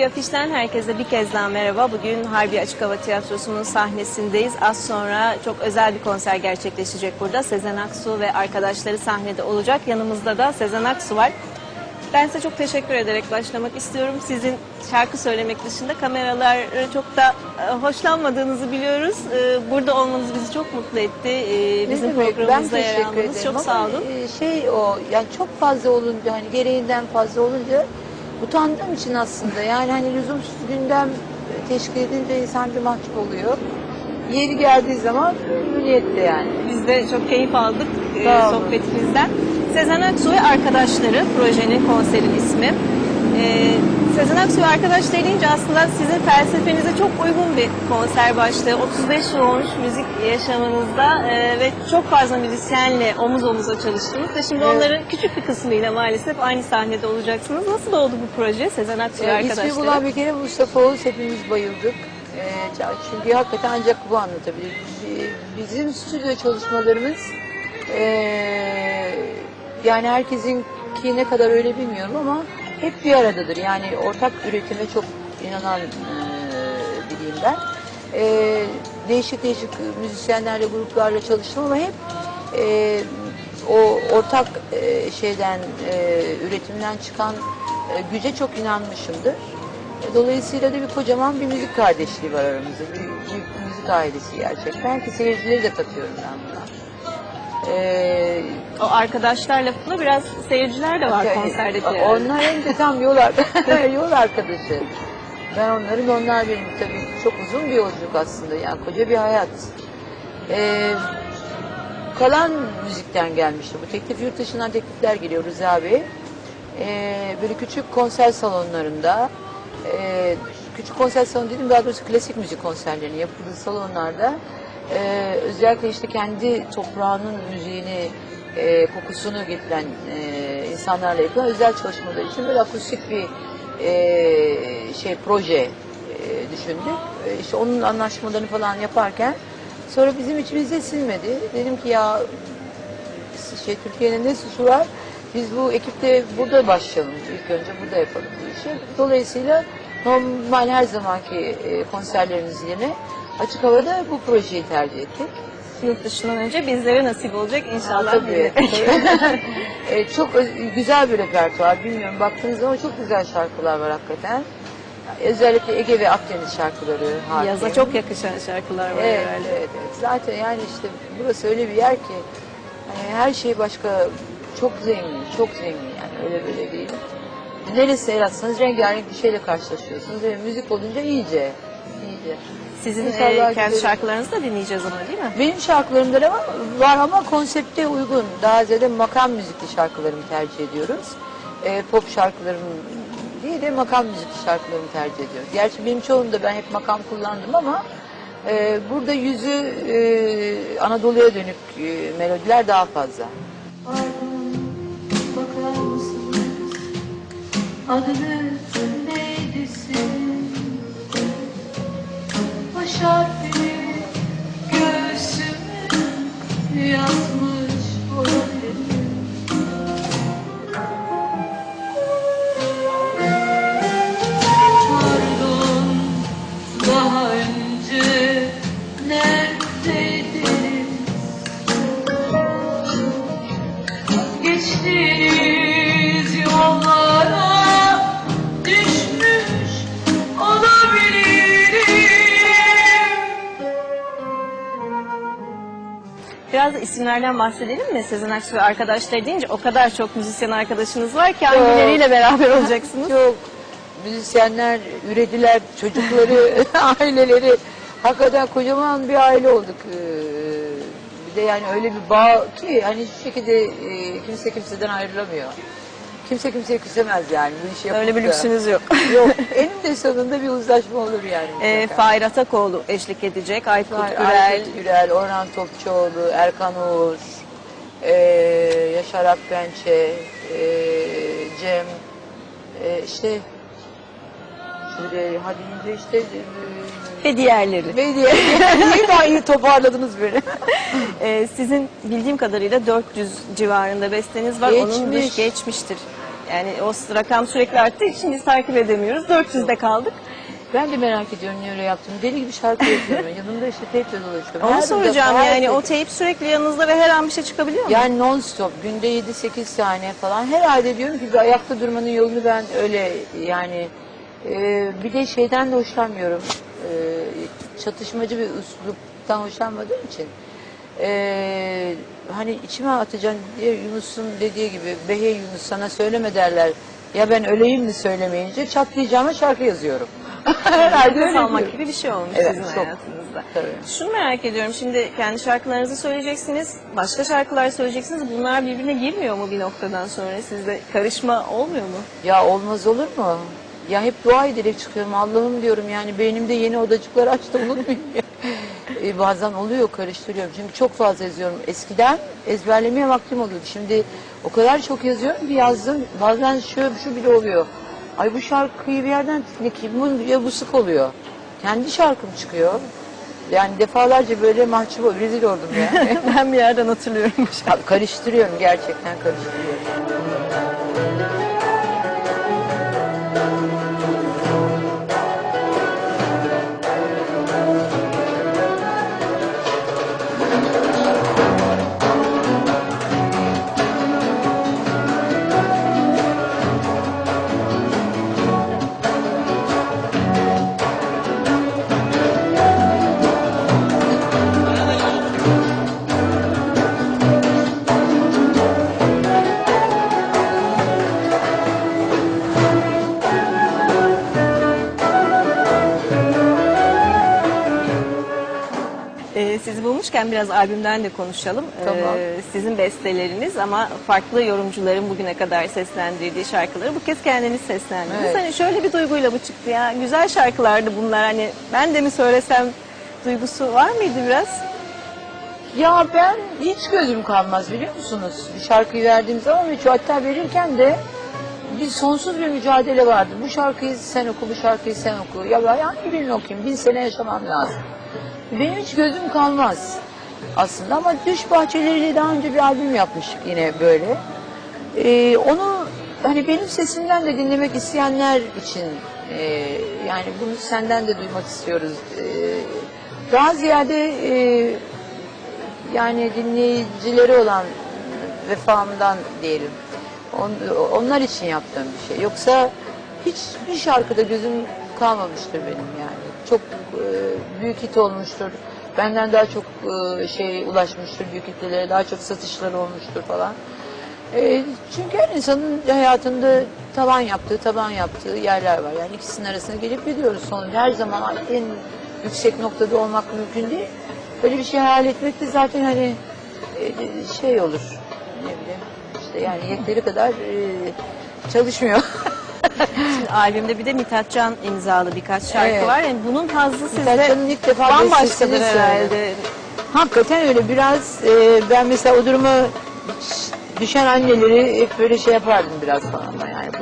Harbi Afiş'ten herkese bir kez daha merhaba. Bugün Harbi Açık Hava Tiyatrosu'nun sahnesindeyiz. Az sonra çok özel bir konser gerçekleşecek burada. Sezen Aksu ve arkadaşları sahnede olacak. Yanımızda da Sezen Aksu var. Ben size çok teşekkür ederek başlamak istiyorum. Sizin şarkı söylemek dışında kameraları çok da e, hoşlanmadığınızı biliyoruz. E, Burada olmanız bizi çok mutlu etti. E, Bizim programımızda yer teşekkür almanız çok sağ olun. Şey o yani çok fazla olunca hani gereğinden fazla olunca utandığım için aslında yani hani lüzumsuz gündem teşkil edince insan bir mahcup oluyor. Yeri geldiği zaman memnuniyetle yani. Biz de çok keyif aldık e, sohbetinizden. Sezen Aksu ve arkadaşları projenin konserin ismi. E, Sezen Aksu ve arkadaşları deyince aslında sizin felsefenize çok uygun bir konser başlığı. 35 yıl olmuş müzik yaşamınızda e, ve çok fazla müzisyenle omuz omuza çalıştınız ve şimdi Evet. onların küçük bir kısmıyla maalesef aynı sahnede olacaksınız. Nasıl oldu bu proje Sezen Aksu Ee, arkadaşları? ismi bulan bir kere Mustafa Oğuz hepimiz bayıldık. Ee, çünkü hakikaten ancak bu anlatabilir. Bi- Bizim stüdyo çalışmalarımız ee, yani herkesinki ne kadar öyle bilmiyorum ama hep bir aradadır. Yani ortak üretime çok inanan ee, biriyim ben. Ee, değişik değişik müzisyenlerle, gruplarla çalıştım ama hep ee, o ortak ee, şeyden, ee, üretimden çıkan ee, güce çok inanmışımdır. E, Dolayısıyla da bir kocaman bir müzik kardeşliği var aramızda. Bir, bir müzik ailesi gerçekten ki seyircileri de katıyorum ben buna. Ee, O arkadaşlar lafında biraz seyirciler de var yani, konserdeki. Onlar hem de tam yol, yol arkadaşı. Ben onların, onlar benim. Tabii çok uzun bir yolculuk aslında. Yani koca bir hayat. Ee, kalan müzikten gelmişti. Bu teklif yurt dışından teklifler geliyor Rıza Bey. Ee, böyle küçük konser salonlarında e, küçük konser salonu dedim daha doğrusu klasik müzik konserlerinin yapıldığı salonlarda e, özellikle işte kendi toprağının müziğini e, kokusunu getiren e, insanlarla yapılan özel çalışmalar için böyle akustik bir e, şey proje e, düşündük. E, işte onun anlaşmalarını falan yaparken sonra bizim içimize sinmedi. Dedim ki ya şey Türkiye'nin ne suçu var? Biz bu ekipte burada başlayalım. İlk önce burada yapalım bu işi. Dolayısıyla normal her zamanki e, konserlerimiz yerine açık havada bu projeyi tercih ettik. Yurt dışından önce bizlere nasip olacak inşallah. Tabii. E, çok güzel bir repertuar. Bilmiyorum baktığınız zaman çok güzel şarkılar var hakikaten. Özellikle Ege ve Akdeniz şarkıları. hakim. Yaza çok yakışan şarkılar var Evet, herhalde. evet, evet. Zaten yani işte burası öyle bir yer ki hani her şey başka çok zengin, çok zengin yani öyle böyle değil. Neresi el atsanız rengarenk bir şeyle karşılaşıyorsunuz ve müzik olunca iyice, iyice. Sizin İnşallah e, kendi gidelim. şarkılarınızı da dinleyeceğiz ama değil mi? Benim şarkılarımda da var, var ama konsepte uygun. Daha ziyade makam müzikli şarkılarımı tercih ediyoruz. Ee, pop şarkılarım değil de makam müzikli şarkılarımı tercih ediyoruz. Gerçi benim çoğunda ben hep makam kullandım ama e, burada yüzü e, Anadolu'ya dönük e, melodiler daha fazla. Bakar mısınız? Harfini göğsüme yazmış Biraz da isimlerden bahsedelim mi? Sezen Aksu ve arkadaşları deyince o kadar çok müzisyen arkadaşınız var ki hangileriyle beraber olacaksınız? Çok müzisyenler ürediler, çocukları, aileleri. Hakikaten kocaman bir aile olduk. Ee, Bir de yani öyle bir bağ ki hani hiçbir şekilde e, kimse kimseden ayrılamıyor. Kimse kimseye küsemez yani bu işi Öyle bir da. lüksünüz yok. Yok. Eninde sonunda bir uzlaşma olur yani. e, mutlaka. Fahir Atakoğlu eşlik edecek. Aykut Var, Ürel. Aykut Gürel, Orhan Topçuoğlu, Erkan Uğur, e, Yaşar Akpençe, e, Cem, e, işte şöyle hadi ince işte e, ve diğerleri. ve diye niye daha iyi toparladınız beni? E, sizin bildiğim kadarıyla 400 civarında besteniz var. Onun Geçmiş. dış geçmiştir. Yani o rakam sürekli arttığı için biz takip edemiyoruz. 400'de kaldık. Ben de merak ediyorum niye öyle yaptım. Deli gibi şarkı yazıyorum. Yanımda işte teyple dolaşıyorum. Onu Her soracağım defa, yani o teyp sürekli yanınızda ve her an bir şey çıkabiliyor mu? Yani non stop günde 7-8 saniye falan. Herhalde diyorum ki bir ayakta durmanın yolunu ben öyle yani e, bir de şeyden de hoşlanmıyorum. E, çatışmacı bir üsluptan hoşlanmadığım için. E, hani içime atacaksın diye Yunus'un dediği gibi Behey Yunus sana söyleme derler. Ya ben öleyim mi söylemeyince çatlayacağıma şarkı yazıyorum. Herhalde öyle almak gibi bir şey olmuş Evet, sizin çok. hayatınızda. Tabii. Şunu merak ediyorum şimdi kendi şarkılarınızı söyleyeceksiniz, başka şarkılar söyleyeceksiniz. Bunlar birbirine girmiyor mu bir noktadan sonra? Sizde karışma olmuyor mu? Ya olmaz olur mu? Ya hep dua ederek çıkıyorum. Allah'ım diyorum yani beynimde yeni odacıklar açtı unutmayayım ya. E, bazen oluyor karıştırıyorum. Çünkü çok fazla yazıyorum. Eskiden ezberlemeye vaktim oluyordu. Şimdi o kadar çok yazıyorum ki yazdım. Bazen şu, şu bile oluyor. Ay bu şarkıyı bir yerden ki bu, ya bu sık oluyor. Kendi şarkım çıkıyor. Yani defalarca böyle mahcup ol- rezil oldum yani. ben bir yerden hatırlıyorum karıştırıyorum gerçekten karıştırıyorum. Ee, bulmuşken biraz albümden de konuşalım. Ee, Tamam. sizin besteleriniz ama farklı yorumcuların bugüne kadar seslendirdiği şarkıları bu kez kendiniz seslendiniz. Evet. Hani şöyle bir duyguyla mı çıktı ya? Güzel şarkılardı bunlar. Hani ben de mi söylesem duygusu var mıydı biraz? Ya ben hiç gözüm kalmaz biliyor musunuz? Bir şarkıyı verdiğim zaman ve şu hatta verirken de bir sonsuz bir mücadele vardı. Bu şarkıyı sen oku, bu şarkıyı sen oku. Ya ben hangi birini okuyayım? Bin sene yaşamam lazım. Benim hiç gözüm kalmaz aslında ama Düş Bahçeleri'yle daha önce bir albüm yapmıştık yine böyle. Ee, onu hani benim sesimden de dinlemek isteyenler için e, yani bunu senden de duymak istiyoruz. Ee, daha ziyade e, yani dinleyicileri olan vefamdan diyelim. On- onlar için yaptığım bir şey. Yoksa hiçbir şarkıda gözüm kalmamıştır benim yani. Çok e, büyük hit olmuştur. Benden daha çok e, şey ulaşmıştır büyük kitlelere, daha çok satışları olmuştur falan. E, çünkü her insanın hayatında taban yaptığı, taban yaptığı yerler var. Yani ikisinin arasına gelip gidiyoruz sonuçta. Her zaman en yüksek noktada olmak mümkün değil. Böyle bir şey hayal etmek de zaten hani şey olur. Ne bileyim işte yani yeteri kadar çalışmıyor. Şimdi albümde bir de Mithat Can imzalı birkaç şarkı Evet. var. Yani bunun hazzı sizde Can'ın ilk defa bambaşkadır bestesini söyledi. herhalde. Hakikaten öyle biraz e, ben mesela o duruma düşen anneleri hep böyle şey yapardım biraz falan ama yani bu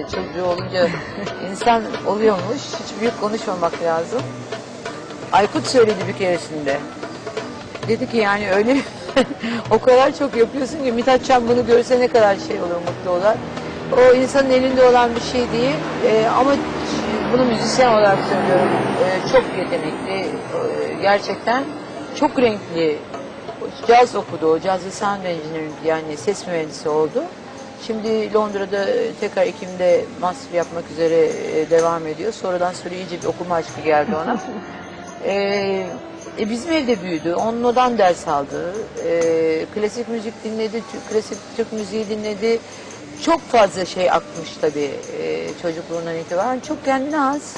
işte çocuğu olunca insan oluyormuş hiç büyük konuşmamak lazım. Aykut söyledi bir keresinde. Dedi ki yani öyle o kadar çok yapıyorsun ki Mithat Can bunu görse ne kadar şey olur mutlu olur. O insanın elinde olan bir şey değil E, ama bunu müzisyen olarak söylüyorum. E, çok yetenekli e, gerçekten çok renkli caz okudu o caz ve sound engineering yani ses mühendisi oldu. Şimdi Londra'da tekrar Ekim'de master yapmak üzere e, devam ediyor. Sonradan sonra iyice bir okuma aşkı geldi ona. Ee, e, bizim evde büyüdü. Ondan ders aldı. Ee, klasik müzik dinledi, klasik Türk müziği dinledi. Çok fazla şey akmış tabii e, çocukluğundan itibaren. Çok kendine has.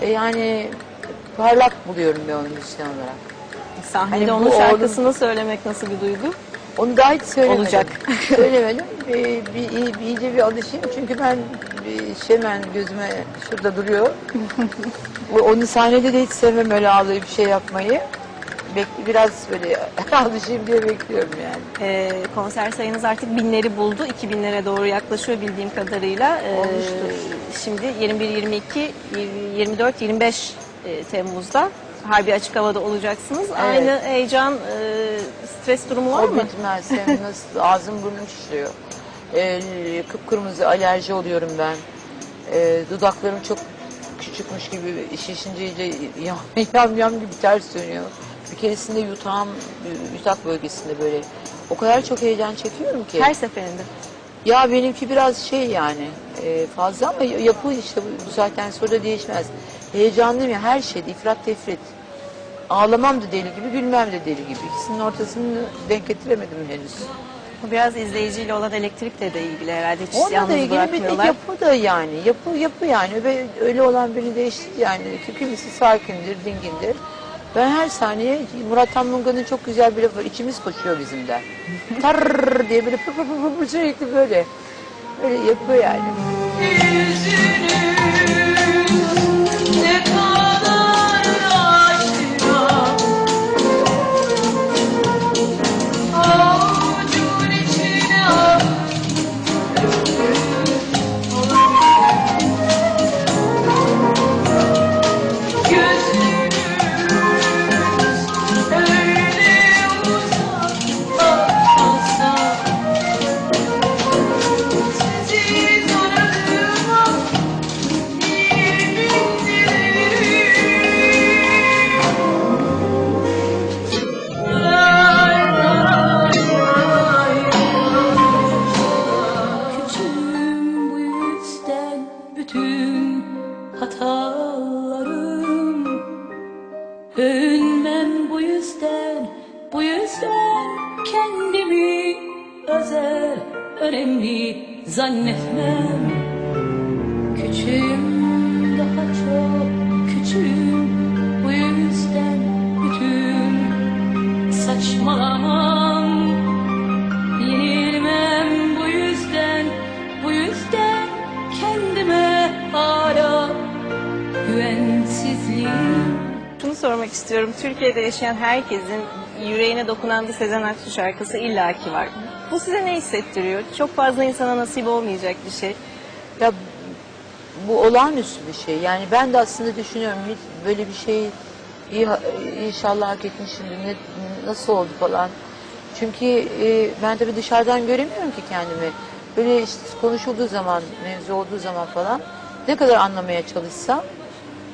E, yani parlak buluyorum ben onu müzisyen olarak. Sahnede Hani bu onun şarkısını söylemek nasıl bir duygu? Onu daha hiç söylemedim. Olacak. söylemedim. Bir, bir, iyi- bir, iyice bir alışayım. Çünkü ben bir şeymen gözüme şurada duruyor. Onu sahnede de hiç sevmem öyle ağlayıp şey yapmayı. Bek- biraz böyle alışayım diye bekliyorum yani. Ee, konser sayınız artık binleri buldu. 2000'lere doğru yaklaşıyor bildiğim kadarıyla. Ee, Olmuştur. Şimdi 21, 22, 24, 25 e, Temmuz'da Harbi Açık Hava'da olacaksınız. Aynı heyecan, e, stres durumu var O mı? bitmez. Hem nasıl ağzım burnum şişiyor. E, kıpkırmızı alerji oluyorum ben. E, dudaklarım çok küçükmüş gibi şişince iyice yam yam, yam gibi ters dönüyor. Bir keresinde yutağım, yutak bölgesinde böyle o kadar çok heyecan çekiyorum ki. Her seferinde. Ya benimki biraz şey yani e, fazla ama yapı işte bu, bu saatten sonra değişmez. Heyecanlıyım ya her şeyde ifrat tefrit. Ağlamam da deli gibi, gülmem de deli gibi. İkisinin ortasını denk getiremedim henüz. Bu biraz izleyiciyle olan elektrikle de ilgili herhalde. Hiç Onunla da ilgili bir de yapı da yani. Yapı yapı yani ve öyle olan beni değişti yani. Kimisi sakindir, dingindir. Ben her saniye Murat Tanmunga'nın çok güzel bir lafı var. İçimiz koşuyor bizim de. Tar diye böyle pır pır pır pır sürekli böyle. Böyle yapıyor yani. Sormak istiyorum. Türkiye'de yaşayan herkesin yüreğine dokunan bir Sezen Aksu şarkısı illaki var. Bu size ne hissettiriyor? Çok fazla insana nasip olmayacak bir şey. Ya bu olağanüstü bir şey. Yani ben de aslında düşünüyorum hiç böyle bir şey iyi, inşallah hak etmişimdir. Ne, nasıl oldu falan. Çünkü e, ben tabii dışarıdan göremiyorum ki kendimi. Böyle işte konuşulduğu zaman, mevzu olduğu zaman falan ne kadar anlamaya çalışsam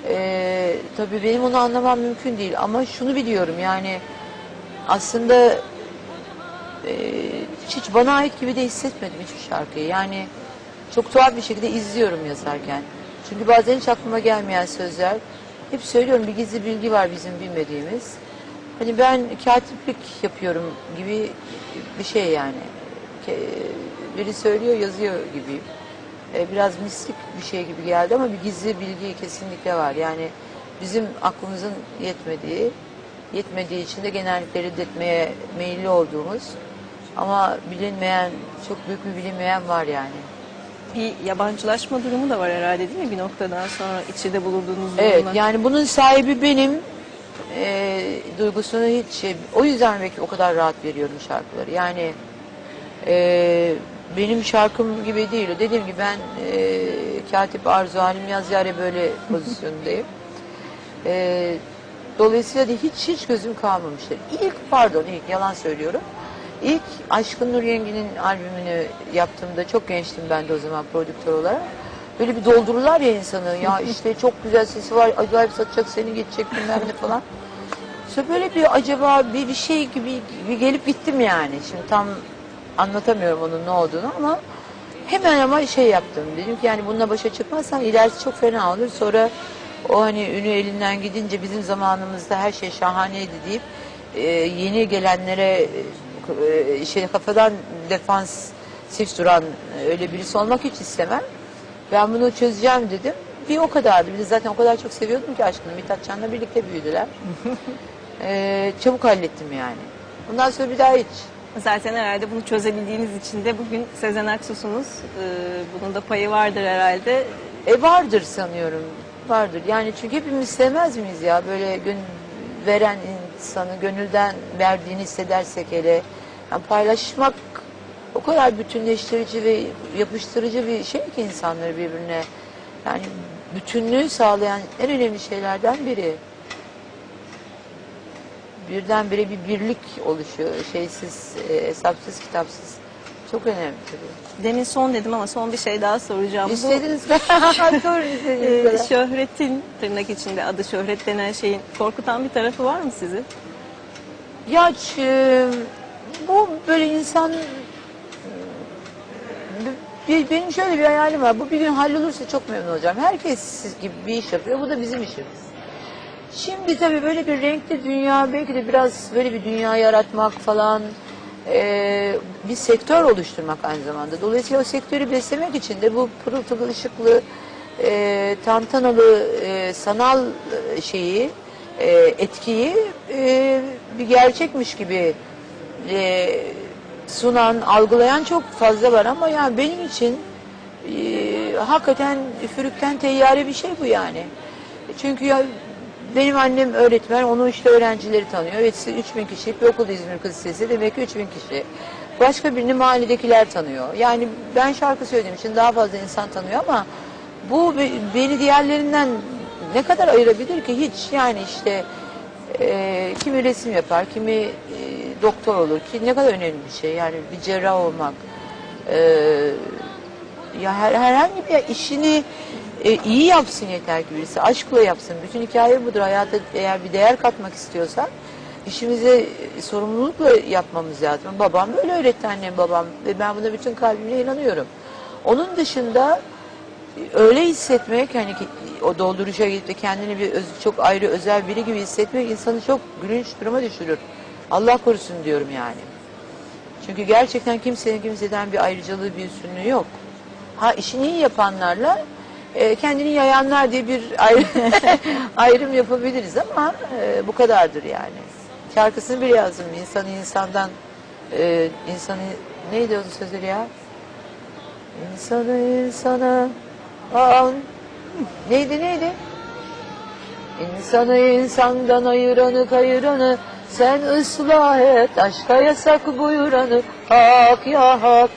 e, tabii benim onu anlamam mümkün değil. Ama şunu biliyorum yani aslında e, hiç bana ait gibi de hissetmedim hiçbir şarkıyı. Yani çok tuhaf bir şekilde izliyorum yazarken. Çünkü bazen hiç aklıma gelmeyen sözler. Hep söylüyorum bir gizli bilgi var bizim bilmediğimiz. Hani ben katiplik yapıyorum gibi bir şey yani. Biri söylüyor yazıyor gibi. E, Biraz mistik bir şey gibi geldi ama bir gizli bilgi kesinlikle var. Yani bizim aklımızın yetmediği, yetmediği için de genellikle reddetmeye meyilli olduğumuz ama bilinmeyen, çok büyük bir bilinmeyen var yani. Bir yabancılaşma durumu da var herhalde değil mi bir noktadan sonra içinde bulunduğunuz Evet durumla? yani bunun sahibi benim e, duygusunu hiç şey, o yüzden belki o kadar rahat veriyorum şarkıları. Yani e, benim şarkım gibi değil. Dediğim gibi ben e, Katip Arzu Halim Yazyare böyle pozisyondayım. E, dolayısıyla da hiç hiç gözüm kalmamıştır. İlk pardon ilk yalan söylüyorum. İlk Aşkın Nur Yengi'nin albümünü yaptığımda çok gençtim ben de o zaman prodüktör olarak. Böyle bir doldururlar ya insanı. Ya işte çok güzel sesi var, acayip satacak seni geçecek bilmem ne falan. Sonra böyle bir acaba bir, bir şey gibi bir gelip gittim yani. Şimdi tam anlatamıyorum onun ne olduğunu ama hemen ama şey yaptım. Dedim ki yani bununla başa çıkmazsan ilerisi çok fena olur. Sonra o hani ünü elinden gidince bizim zamanımızda her şey şahaneydi deyip e, yeni gelenlere e, şey kafadan defansif duran e, öyle birisi olmak hiç istemem. Ben bunu çözeceğim dedim. Bir o kadardı. De zaten o kadar çok seviyordum ki aşkını. Mithat Can'la birlikte büyüdüler. Ee, çabuk hallettim yani. Bundan sonra bir daha hiç. Zaten herhalde bunu çözebildiğiniz için de bugün Sezen Aksu'sunuz. Ee, bunun da payı vardır herhalde. E vardır sanıyorum. Vardır. Yani çünkü hepimiz sevmez miyiz ya? Böyle gön veren insanı gönülden verdiğini hissedersek hele. Yani paylaşmak o kadar bütünleştirici ve yapıştırıcı bir şey ki insanları birbirine. Yani bütünlüğü sağlayan en önemli şeylerden biri. Birdenbire bir birlik oluşuyor. Şeysiz, e, hesapsız, kitapsız. çok önemli tabii. Demin son dedim ama son bir şey daha soracağım. Bu, İstediğiniz kadar. Sorun istediğiniz e, kadar. şöhretin tırnak içinde adı şöhret denen şeyin korkutan bir tarafı var mı sizi? Ya ç- bu böyle insan bir, benim şöyle bir hayalim var. Bu bir gün hallolursa çok memnun olacağım. Herkes siz gibi bir iş yapıyor. Bu da bizim işimiz. Şimdi tabii böyle bir renkli dünya belki de biraz böyle bir dünya yaratmak falan eee, bir sektör oluşturmak aynı zamanda. Dolayısıyla o sektörü beslemek için de bu pırıltılı ışıklı eee, tantanalı eee, sanal şeyi eee, etkiyi eee, bir gerçekmiş gibi eee, sunan, algılayan çok fazla var ama yani benim için eee, hakikaten üfürükten teyyare bir şey bu yani. Çünkü ya benim annem öğretmen, onun işte öğrencileri tanıyor. Evet size 3000 kişilik bir okul İzmir Kız Lisesi demek ki 3000 kişi. Başka birini mahalledekiler tanıyor. Yani ben şarkı söylediğim için daha fazla insan tanıyor ama bu be- beni diğerlerinden ne kadar ayırabilir ki hiç yani işte e, kimi resim yapar, kimi e, doktor olur ki ne kadar önemli bir şey yani bir cerrah olmak. E, ya her, herhangi bir işini e, iyi yapsın yeter ki birisi. Aşkla yapsın. Bütün hikaye budur. Hayata eğer bir değer katmak istiyorsan işimize e, sorumlulukla yapmamız lazım. Babam böyle öğretti annem babam ve ben buna bütün kalbimle inanıyorum. Onun dışında e, öyle hissetmek hani ki, o dolduruşa gidip de kendini bir öz- çok ayrı özel biri gibi hissetmek insanı çok gülünç duruma düşürür. Allah korusun diyorum yani. Çünkü gerçekten kimsenin kimseden bir ayrıcalığı, bir üstünlüğü yok. Ha işini iyi yapanlarla e, kendini yayanlar diye bir ayrı, ayrım yapabiliriz ama e, bu kadardır yani. Şarkısını bile yazdım. İnsanı insandan e, insanı neydi onun sözleri ya? İnsanı insana an neydi neydi? İnsanı insandan ayıranı kayıranı sen ıslah et aşka yasak buyuranı hak ya hak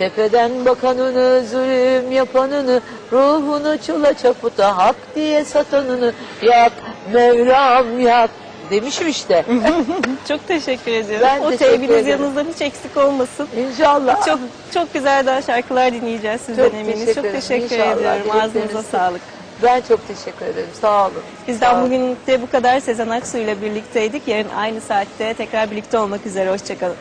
tepeden bakanını zulüm yapanını ruhunu çula çaputa hak diye satanını yak Mevlam yak demişim işte Çok teşekkür ediyorum. Ben o teşekkür yanınızdan hiç eksik olmasın. İnşallah. Çok çok güzel daha şarkılar dinleyeceğiz sizden Çok eminiz. teşekkür Çok teşekkür İnşallah. ediyorum. Ağzınıza sağlık. Ben çok teşekkür ederim. Sağ olun. Sağ Bizden olun. bugün de bu kadar. Sezen Aksu ile birlikteydik. Yarın aynı saatte tekrar birlikte olmak üzere. Hoşçakalın.